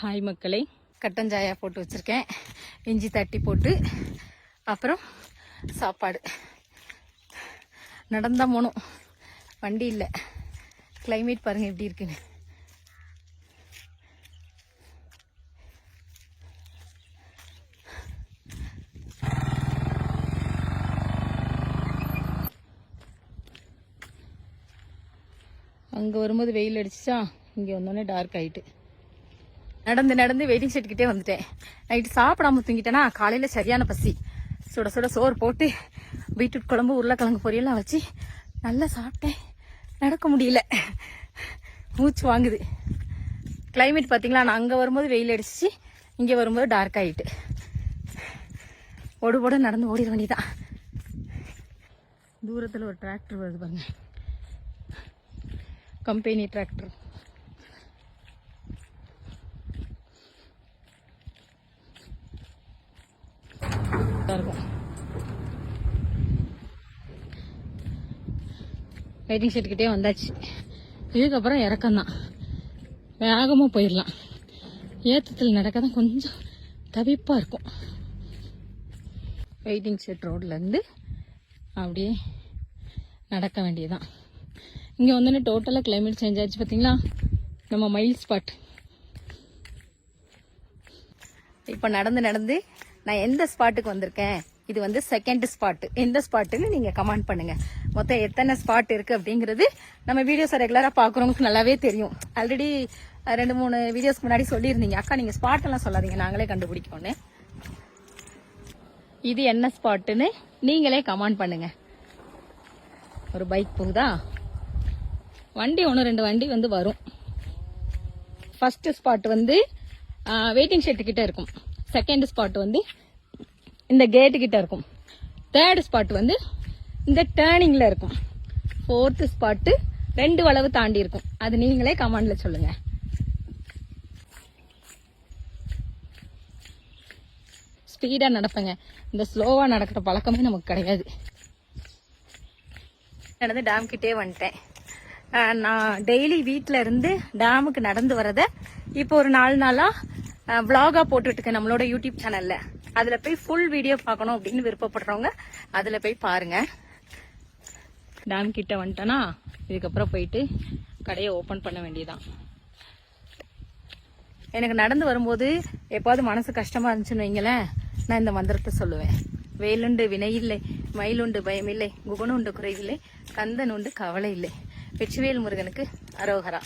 Hi மக்களே. கட்டஞ்சாயா போட்டு வச்சுருக்கேன். இஞ்சி தட்டி போட்டு அப்புறம் சாப்பாடு. நடந்தால் போகணும் வண்டி இல்லை. கிளைமேட் பாருங்கள் எப்படி இருக்குன்னு. அங்கே வரும்போது வெயில் அடிச்சிச்சா? இங்கே வந்தோடனே டார்க் ஆகிட்டு நடந்து நடந்து வெயிட்டிங் ஷர்ட் கிட்டே வந்துட்டேன். நைட்டு சாப்பிடாம தூங்கிட்டேனா காலையில் சரியான பசி. சுட சுட சோறு போட்டு பீட்ரூட் குழம்பு உருளைக்கிழங்கு பொரியெல்லாம் வச்சு நல்லா சாப்பிட்டேன். நடக்க முடியல. மூச்சு வாங்குது. கிளைமேட் பார்த்தீங்களா நான் அங்கே வரும்போது வெயில் அடிச்சிச்சு இங்கே வரும்போது டார்க் ஆகிட்டு ஓடு ஓட நடந்து ஓடிட வேண்டியதான் தூரத்தில் ஒரு டிராக்டர் வருது பாருங்க. கம்பெனி டிராக்டர் இருக்கும். வெயிட்டிங் ஷெட்கிட்டே வந்தாச்சு. இதுக்கப்புறம் இறக்கம்தான். வேகமாக போயிடலாம். ஏற்றத்தில் நடக்க தான் கொஞ்சம் தவிப்பாக இருக்கும். வெயிட்டிங் ஷெட் ரோட்லேருந்து அப்படியே நடக்க வேண்டியதுதான். இங்கே வந்தோடனே டோட்டலாக கிளைமேட் சேஞ்ச் ஆச்சு பார்த்தீங்களா நம்ம மைல் ஸ்பாட் இப்போ நடந்து நடந்து நான் எந்த ஸ்பாட்டுக்கு வந்திருக்கேன்? இது வந்து செகண்ட் ஸ்பாட் எந்த ஸ்பாட்டுன்னு நீங்கள் கமெண்ட் பண்ணுங்க. மொத்தம் எத்தனை ஸ்பாட் இருக்கு அப்படிங்கிறது நம்ம வீடியோஸை ரெகுலராக பார்க்குறவங்களுக்கு நல்லாவே தெரியும். ஆல்ரெடி ரெண்டு மூணு வீடியோஸ்க்கு முன்னாடி சொல்லியிருந்தீங்க. அக்கா நீங்கள் ஸ்பாட் எல்லாம் சொல்லாதீங்க. நாங்களே கண்டுபிடிக்கோன்னு இது என்ன ஸ்பாட்டுன்னு நீங்களே கமெண்ட் பண்ணுங்க. ஒரு பைக் போகுதா? வண்டி ஒன்று ரெண்டு வண்டி வந்து வரும். ஃபர்ஸ்ட் ஸ்பாட் வந்து வெயிட்டிங் ஷெட்டு கிட்ட இருக்கும். செகண்ட் ஸ்பாட் வந்து இந்த கேட்டு கிட்ட இருக்கும். தேர்ட் ஸ்பாட் வந்து இந்த டேர்னிங்ல இருக்கும். ஃபோர்த்து ஸ்பாட்டு ரெண்டு வளவு தாண்டி இருக்கும். அது நீங்களே கமெண்ட்ல சொல்லுங்க. ஸ்பீடா நடப்பேங்க. இந்த ஸ்லோவா நடக்கிற பழக்கமே நமக்கு கிடையாது. நடந்து டேம் கிட்டே வந்துட்டேன். நான் டெய்லி வீட்டில் இருந்து டேமுக்கு நடந்து வரத இப்போ ஒரு நாலு நாளாக விலாகாக போட்டுட்ருக்கேன் நம்மளோட யூடியூப் சேனலில் அதில் போய் ஃபுல் வீடியோ பார்க்கணும் அப்படின்னு விருப்பப்படுறவங்க அதில் போய் பாருங்க. டேம் கிட்ட வந்துட்டேன்னா இதுக்கப்புறம் போயிட்டு கடையை ஓப்பன் பண்ண வேண்டியதான் எனக்கு நடந்து வரும்போது எப்பாவது மனசு கஷ்டமா இருந்துச்சுன்னு வைங்களேன் நான் இந்த மந்திரத்தை சொல்லுவேன். வேலுண்டு வினையில்லை மயிலுண்டு பயமில்லை குகனுண்டு குறைவில்லை கந்தன் உண்டு கவலை இல்லை. வெற்றிவேல் முருகனுக்கு அரோகரா.